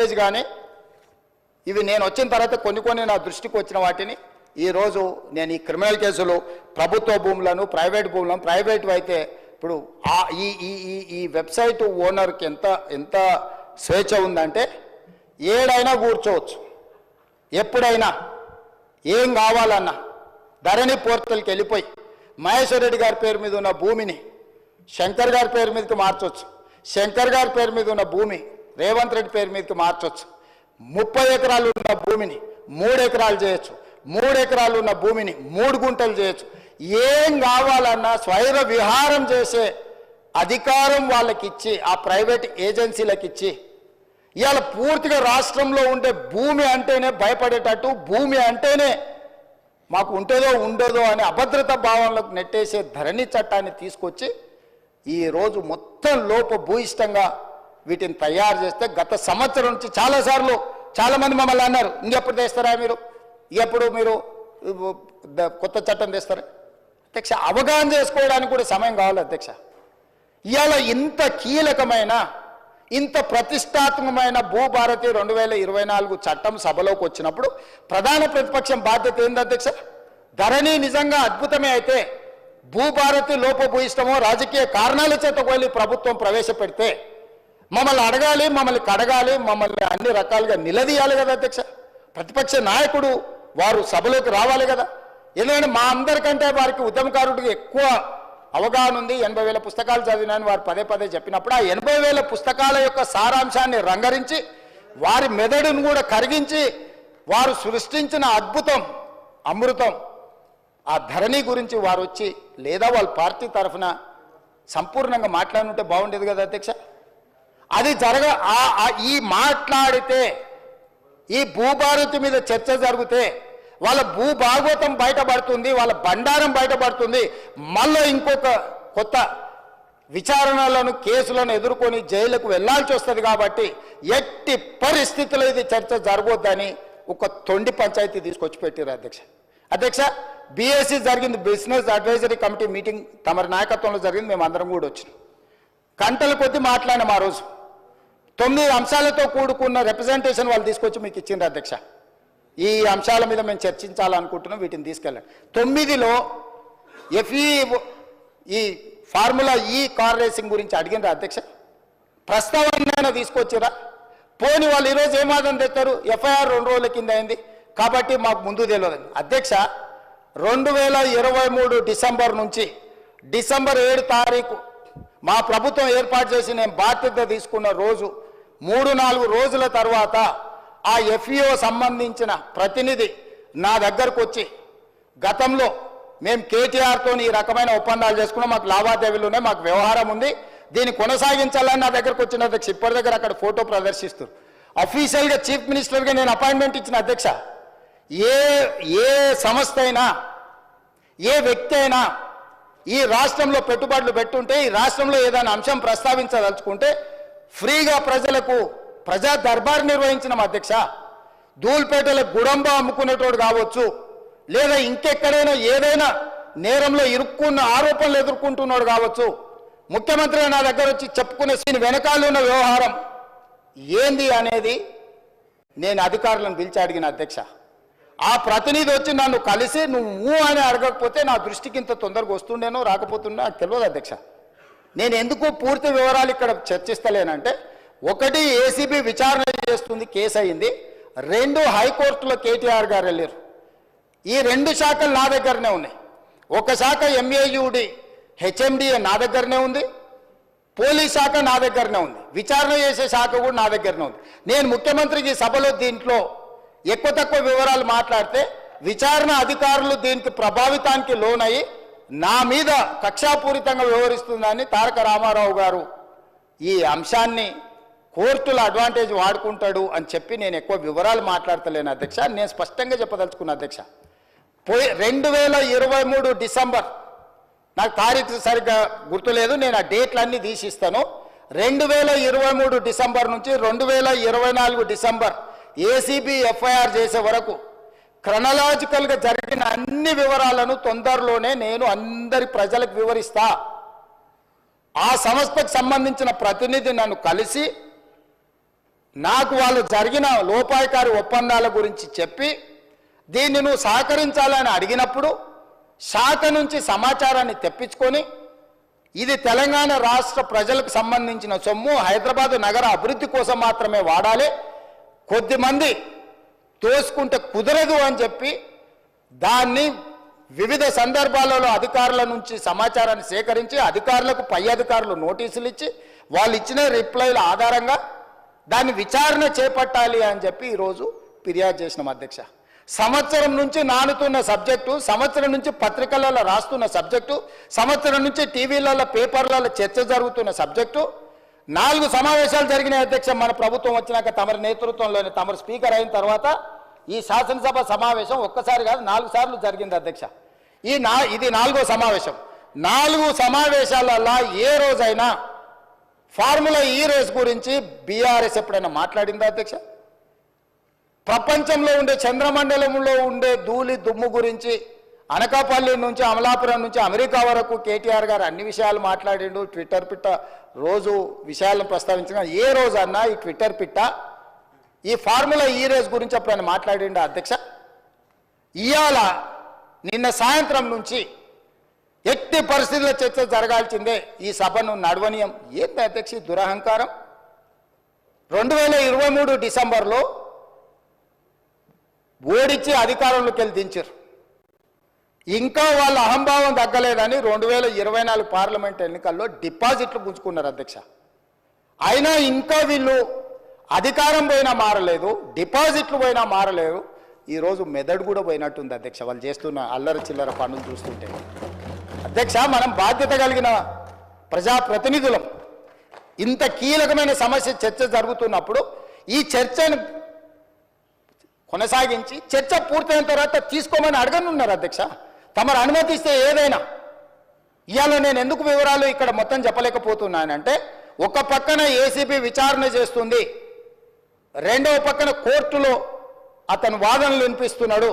కానీ ఇవి నేను వచ్చిన తర్వాత కొన్ని కొన్ని నా దృష్టికి వచ్చిన వాటిని ఈరోజు నేను ఈ క్రిమినల్ కేసులు ప్రభుత్వ భూములను ప్రైవేట్ భూములను ప్రైవేట్ అయితే ఇప్పుడు ఆ ఈ ఈ ఈ ఈ వెబ్సైట్ ఓనర్కి ఎంత ఎంత స్వేచ్ఛ ఉందంటే ఏడైనా కూర్చోవచ్చు. ఎప్పుడైనా ఏం కావాలన్నా ధరణి పోర్టల్కి వెళ్ళిపోయి మహేశ్వర్ రెడ్డి గారి పేరు మీద ఉన్న భూమిని శంకర్ గారి పేరు మీదకి మార్చవచ్చు శంకర్ గారి పేరు మీద ఉన్న భూమి రేవంత్ రెడ్డి పేరు మీదకి మార్చొచ్చు. ముప్పై ఎకరాలు ఉన్న భూమిని మూడు ఎకరాలు చేయొచ్చు. మూడు ఎకరాలు ఉన్న భూమిని మూడు గుంటలు చేయొచ్చు. ఏం కావాలన్నా స్వైర విహారం చేసే అధికారం వాళ్ళకి ఇచ్చి ఆ ప్రైవేట్ ఏజెన్సీలకు ఇచ్చి ఇవాళ పూర్తిగా రాష్ట్రంలో ఉండే భూమి అంటేనే భయపడేటట్టు భూమి అంటేనే మాకు ఉంటుందో ఉండదో అనే అభద్రత భావనలకు నెట్టేసే ధరణి చట్టాన్ని తీసుకొచ్చి ఈరోజు మొత్తం లోప భూయిష్టంగా వీటిని తయారు చేస్తే గత సంవత్సరం నుంచి చాలాసార్లు చాలామంది మమ్మల్ని అన్నారు ఇంకెప్పుడు తెస్తారా మీరు? ఎప్పుడు మీరు ద- కొత్త చట్టం తెస్తారా? అధ్యక్ష అవగాహన చేసుకోవడానికి కూడా సమయం కావాలి అధ్యక్ష. ఇవాళ ఇంత కీలకమైన ఇంత ప్రతిష్టాత్మకమైన భూభారతి రెండు వేల ఇరవై నాలుగు చట్టం సభలోకి వచ్చినప్పుడు ప్రధాన ప్రతిపక్షం బాధ్యత ఏంది అధ్యక్ష? ధరణి నిజంగా అద్భుతమే అయితే భూభారతి లోపభూయిష్టమో రాజకీయ కారణాల చేత వెళ్ళి ప్రభుత్వం ప్రవేశపెడితే మమ్మల్ని అడగాలి మమ్మల్ని కడగాలి మమ్మల్ని అన్ని రకాలుగా నిలదీయాలి కదా అధ్యక్ష. ప్రతిపక్ష నాయకుడు వారు సభలోకి రావాలి కదా. ఎందుకంటే మా అందరికంటే వారికి ఉద్యమకారుడికి ఎక్కువ అవగాహన ఉంది. ఎనభై వేల పుస్తకాలు చదివినని వారు పదే పదే చెప్పినప్పుడు ఆ ఎనభై వేల పుస్తకాల యొక్క సారాంశాన్ని రంగరించి వారి మెదడును కూడా కరిగించి వారు సృష్టించిన అద్భుతం అమృతం ఆ ధరణి గురించి వారు వచ్చి లేదా వాళ్ళ పార్టీ తరఫున సంపూర్ణంగా మాట్లాడుంటే బాగుండేది కదా అధ్యక్ష. అది జరగ ఈ మాట్లాడితే ఈ భూభారతి మీద చర్చ జరిగితే వాళ్ళ భూభాగవతం బయటపడుతుంది వాళ్ళ బండారం బయటపడుతుంది. మళ్ళీ ఇంకొక కొత్త విచారణలను కేసులను ఎదుర్కొని జైలుకు వెళ్ళాల్సి వస్తుంది కాబట్టి ఎట్టి పరిస్థితుల్లో ఇది చర్చ జరగొద్దని ఒక తొండి పంచాయతీ తీసుకొచ్చి పెట్టారు అధ్యక్ష. అధ్యక్ష బీఎస్సీ జరిగింది బిజినెస్ అడ్వైజరీ కమిటీ మీటింగ్ తమరి నాయకత్వంలో జరిగింది మేము అందరం కూడా వచ్చినాం. గంటల కొద్దీ మాట్లాడినాం ఆ రోజు. తొమ్మిది అంశాలతో కూడుకున్న రిప్రజెంటేషన్ వాళ్ళు తీసుకొచ్చి మీకు ఇచ్చిండ్రు అధ్యక్ష. ఈ అంశాల మీద మేము చర్చించాలనుకుంటున్నాం వీటిని తీసుకెళ్ళండి. తొమ్మిదిలో ఎఫ్ఈ ఈ ఫార్ములా e ఈ కార్ రేసింగ్ గురించి అడిగినరా అధ్యక్ష? ప్రస్తావన తీసుకొచ్చిరా? పోని వాళ్ళు ఈరోజు ఏమాదం వాదన తెస్తారు? ఎఫ్ఐఆర్ రెండు రోజుల కింద అయింది. కాబట్టి మాకు ముందు తెలియదండి. అధ్యక్ష రెండు వేల ఇరవై మూడు డిసెంబర్ నుంచి డిసెంబర్ ఏడు తారీఖు మా ప్రభుత్వం ఏర్పాటు చేసి నేను బాధ్యత తీసుకున్న రోజు మూడు నాలుగు రోజుల తర్వాత ఆ ఎఫ్ఈఓ సంబంధించిన ప్రతినిధి నా దగ్గరకు వచ్చి గతంలో మేము కేటీఆర్తో ఈ రకమైన ఒప్పందాలు చేసుకున్నాం మాకు లావాదేవీలు ఉన్నాయి మాకు వ్యవహారం ఉంది దీన్ని కొనసాగించాలని నా దగ్గరకు వచ్చిన అధ్యక్ష ఇప్పటి దగ్గర అక్కడ ఫోటో ప్రదర్శిస్తారు అఫీషియల్గా చీఫ్ మినిస్టర్గా నేను అపాయింట్మెంట్ ఇచ్చిన అధ్యక్ష ఏ ఏ సంస్థ అయినా ఏ వ్యక్తి అయినా ఈ రాష్ట్రంలో పెట్టుబడులు పెట్టుంటే ఈ రాష్ట్రంలో ఏదైనా అంశం ప్రస్తావించదలుచుకుంటే ఫ్రీగా ప్రజలకు ప్రజా దర్బార్ నిర్వహించిన అధ్యక్ష ధూల్పేటలో గుడంబ అమ్ముకునేటోడు కావచ్చు లేదా ఇంకెక్కడైనా ఏదైనా నేరంలో ఇరుక్కున్న ఆరోపణలు ఎదుర్కొంటున్నాడు కావచ్చు ముఖ్యమంత్రి నా దగ్గర వచ్చి చెప్పుకునే సీన్ వెనకాల ఉన్న వ్యవహారం ఏంది అనేది నేను అధికారులను పిలిచి అడిగిన అధ్యక్ష. ఆ ప్రతినిధి వచ్చి నన్ను కలిసి నువ్వు అని అడగకపోతే నా దృష్టికి ఇంత తొందరగా వస్తుండేనో రాకపోతుండే నాకు తెలియదు అధ్యక్ష. నేను ఎందుకు పూర్తి వివరాలు ఇక్కడ చర్చిస్తలేనంటే ఒకటి ఏసీబీ విచారణ చేస్తుంది కేసు అయింది. రెండు హైకోర్టులో కేటీఆర్ గారు వెళ్ళారు. ఈ రెండు శాఖలు నా దగ్గరనే ఉన్నాయి. ఒక శాఖ ఎంఏయుడి హెచ్ఎండిఏ నా దగ్గరనే ఉంది. పోలీస్ శాఖ నా దగ్గరనే ఉంది. విచారణ చేసే శాఖ కూడా నా దగ్గరనే ఉంది. నేను ముఖ్యమంత్రికి సభలో దీంట్లో ఎక్కువ తక్కువ వివరాలు మాట్లాడితే విచారణ అధికారులు దీనికి ప్రభావితానికి లోనయ్యి నా మీద కక్షాపూరితంగా వ్యవహరిస్తుందని తారక రామారావు గారు ఈ అంశాన్ని కోర్టుల అడ్వాంటేజ్ వాడుకుంటాడు అని చెప్పి నేను ఎక్కువ వివరాలు మాట్లాడతలేను అధ్యక్ష. నేను స్పష్టంగా చెప్పదలుచుకున్నా అధ్యక్ష పోయి రెండు వేల ఇరవై మూడు డిసెంబర్ నాకు తారీఖు సరిగ్గా గుర్తులేదు నేను ఆ డేట్లన్నీ తీసిస్తాను. రెండు వేల ఇరవై మూడు డిసెంబర్ నుంచి రెండు వేల ఇరవై నాలుగు డిసెంబర్ ఏసీబీ ఎఫ్ఐఆర్ చేసే వరకు క్రనలాజికల్గా జరిగిన అన్ని వివరాలను తొందరలోనే నేను అందరి ప్రజలకు వివరిస్తా. ఆ సంస్థకు సంబంధించిన ప్రతినిధి నన్ను కలిసి నాకు వాళ్ళు జరిగిన లోపాయకారి ఒప్పందాల గురించి చెప్పి దీన్ని నువ్వు సహకరించాలని అడిగినప్పుడు శాఖ నుంచి సమాచారాన్ని తెప్పించుకొని ఇది తెలంగాణ రాష్ట్ర ప్రజలకు సంబంధించిన సొమ్ము హైదరాబాదు నగర అభివృద్ధి కోసం మాత్రమే వాడాలి. కొద్దిమంది తోసుకుంటే కుదరదు అని చెప్పి దాన్ని వివిధ సందర్భాలలో అధికారుల నుంచి సమాచారాన్ని సేకరించి అధికారులకు పై అధికారులు నోటీసులు ఇచ్చి వాళ్ళు ఇచ్చిన రిప్లైల ఆధారంగా దాన్ని విచారణ చేపట్టాలి అని చెప్పి ఈరోజు ఫిర్యాదు చేసినాం అధ్యక్ష. సంవత్సరం నుంచి నానుతున్న సబ్జెక్టు సంవత్సరం నుంచి పత్రికలలో రాస్తున్న సబ్జెక్టు సంవత్సరం నుంచి టీవీలలో పేపర్లలో చర్చ జరుగుతున్న సబ్జెక్టు నాలుగు సమావేశాలు జరిగినాయి అధ్యక్ష. మన ప్రభుత్వం వచ్చినాక తమరి నేతృత్వంలోని తమరు స్పీకర్ అయిన తర్వాత ఈ శాసనసభ సమావేశం ఒక్కసారి కాదు నాలుగు సార్లు జరిగింది అధ్యక్ష. ఈ నా ఇది నాలుగో సమావేశం. నాలుగు సమావేశాలలో ఏ రోజైనా ఫార్ములా ఈ రేస్ గురించి బీఆర్ఎస్ ఎప్పుడైనా మాట్లాడిందా అధ్యక్ష? ప్రపంచంలో ఉండే చంద్రమండలంలో ఉండే ధూళి దుమ్ము గురించి అనకాపల్లి నుంచి అమలాపురం నుంచి అమెరికా వరకు కేటీఆర్ గారు అన్ని విషయాలు మాట్లాడిండు. ట్విట్టర్ పిట్ట రోజు విషయాలను ప్రస్తావించిన ఏ రోజు అన్నా ఈ ట్విట్టర్ పిట్ట ఈ ఫార్ములా ఈ రేస్ గురించి ఎప్పుడైనా మాట్లాడిండు అధ్యక్ష. ఇవాళ నిన్న సాయంత్రం నుంచి ఎట్టి పరిస్థితుల్లో చర్చ జరగాల్సిందే ఈ సభను నడవనీయం. ఏంటి అధ్యక్ష దురహంకారం? రెండు వేల ఇరవై మూడు డిసెంబర్లో ఓడించి అధికారంలోకి వెళ్ళి దించారు ఇంకా వాళ్ళ అహంభావం తగ్గలేదని రెండు వేల ఇరవై నాలుగు పార్లమెంట్ ఎన్నికల్లో డిపాజిట్లు పుంజుకున్నారు అధ్యక్ష. అయినా ఇంకా వీళ్ళు అధికారం పోయినా మారలేదు డిపాజిట్లు పోయినా మారలేదు. ఈరోజు మెదడు కూడా పోయినట్టుంది అధ్యక్ష వాళ్ళు చేస్తున్న అల్లరి చిల్లర పనులు చూస్తుంటే. అధ్యక్ష మనం బాధ్యత కలిగిన ప్రజాప్రతినిధులం. ఇంత కీలకమైన సమస్య చర్చ జరుగుతున్నప్పుడు ఈ చర్చను కొనసాగించి చర్చ పూర్తయిన తర్వాత తీసుకోమని అడగనున్నారు అధ్యక్ష. తమరు అనుమతిస్తే ఏదైనా. ఇవాళ నేను ఎందుకు వివరాలు ఇక్కడ మొత్తం చెప్పలేకపోతున్నానంటే ఒక పక్కన ఏసీబీ విచారణ చేస్తుంది రెండవ పక్కన కోర్టులో అతను వాదనలు వినిపిస్తున్నాడు.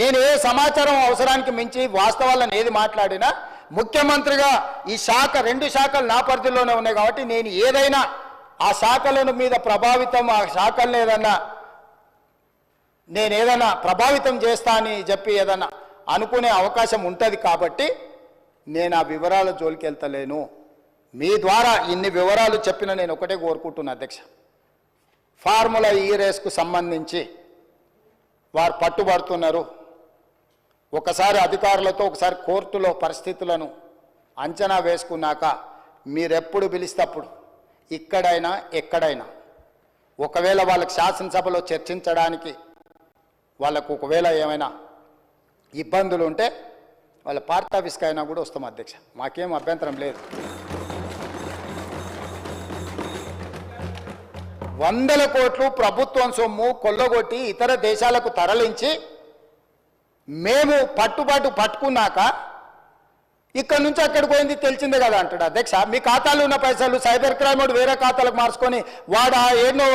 నేను ఏ సమాచారం అవసరానికి మించి వాస్తవాలను ఏది మాట్లాడినా ముఖ్యమంత్రిగా ఈ శాఖ రెండు శాఖలు నా పరిధిలోనే ఉన్నాయి కాబట్టి నేను ఏదైనా ఆ శాఖలను మీద ప్రభావితం ఆ శాఖలను ఏదన్నా నేను ఏదైనా ప్రభావితం చేస్తా అని చెప్పి ఏదన్నా అనుకునే అవకాశం ఉంటుంది కాబట్టి నేను ఆ వివరాల జోలికి వెళ్తలేను మీ ద్వారా ఇన్ని వివరాలు చెప్పిన నేను ఒకటే కోరుకుంటున్నా అధ్యక్ష. ఫార్ములా ఈ రేస్కు సంబంధించి వారు పట్టుబడుతున్నారు. ఒకసారి అధికారులతో ఒకసారి కోర్టులో పరిస్థితులను అంచనా వేసుకున్నాక మీరెప్పుడు పిలిస్తప్పుడు ఇక్కడైనా ఎక్కడైనా ఒకవేళ వాళ్ళకి శాసనసభలో చర్చించడానికి వాళ్ళకు ఒకవేళ ఏమైనా ఇబ్బందులు ఉంటే వాళ్ళ పార్టీ ఆఫీస్కి అయినా కూడా వస్తాం అధ్యక్ష. మాకేం అభ్యంతరం లేదు. వందల కోట్లు ప్రభుత్వం సొమ్ము కొల్లగొట్టి ఇతర దేశాలకు తరలించి మేము పట్టుబాటు పట్టుకున్నాక ఇక్కడ నుంచి అక్కడికి పోయింది తెలిసిందే కదా అంటాడు అధ్యక్ష. మీ ఖాతాలో ఉన్న పైసలు సైబర్ క్రైమ్ వాడు వేరే ఖాతాలకు మార్చుకొని వాడు ఆ ఎన్నో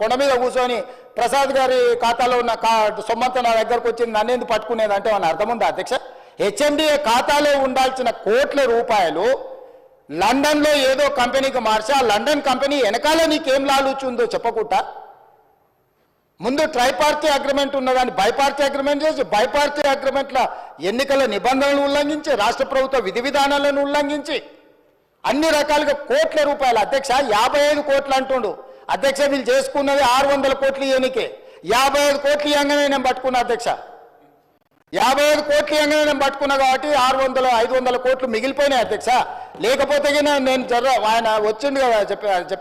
కొండ మీద కూర్చొని ప్రసాద్ గారి ఖాతాలో ఉన్న కా సొమ్మంతా నా దగ్గరకు వచ్చింది నన్నేందుకు పట్టుకునేది అంటే మన అర్థం ఉందా అధ్యక్ష? హెచ్ఎండిఏ ఖాతాలో ఉండాల్సిన కోట్ల రూపాయలు లండన్లో ఏదో కంపెనీకి మార్చి ఆ లండన్ కంపెనీ వెనకాల నీకేం లాలుచుందో చెప్పకుండా ముందు ట్రైపార్టీ అగ్రిమెంట్ ఉన్నదాన్ని బైపార్టీ అగ్రిమెంట్ చేసి బైపార్టీ అగ్రిమెంట్ల ఎన్నికల నిబంధనలను ఉల్లంఘించి రాష్ట్ర ప్రభుత్వ విధి విధానాలను ఉల్లంఘించి అన్ని రకాలుగా కోట్ల రూపాయలు. అధ్యక్ష యాభై ఐదు కోట్లు అంటుండు. అధ్యక్ష వీళ్ళు చేసుకున్నది ఆరు వందల కోట్లు ఎన్నికే యాభై ఐదు కోట్లు ఇవ్వగానే నేను పట్టుకున్నా అధ్యక్ష. యాభై ఐదు కోట్లు ఇవ్వగానే నేను పట్టుకున్నా కాబట్టి ఆరు వందల ఐదు వందల కోట్లు మిగిలిపోయినాయి అధ్యక్ష. లేకపోతే నేను జర ఆయన వచ్చింది కదా చెప్పి చెప్పిన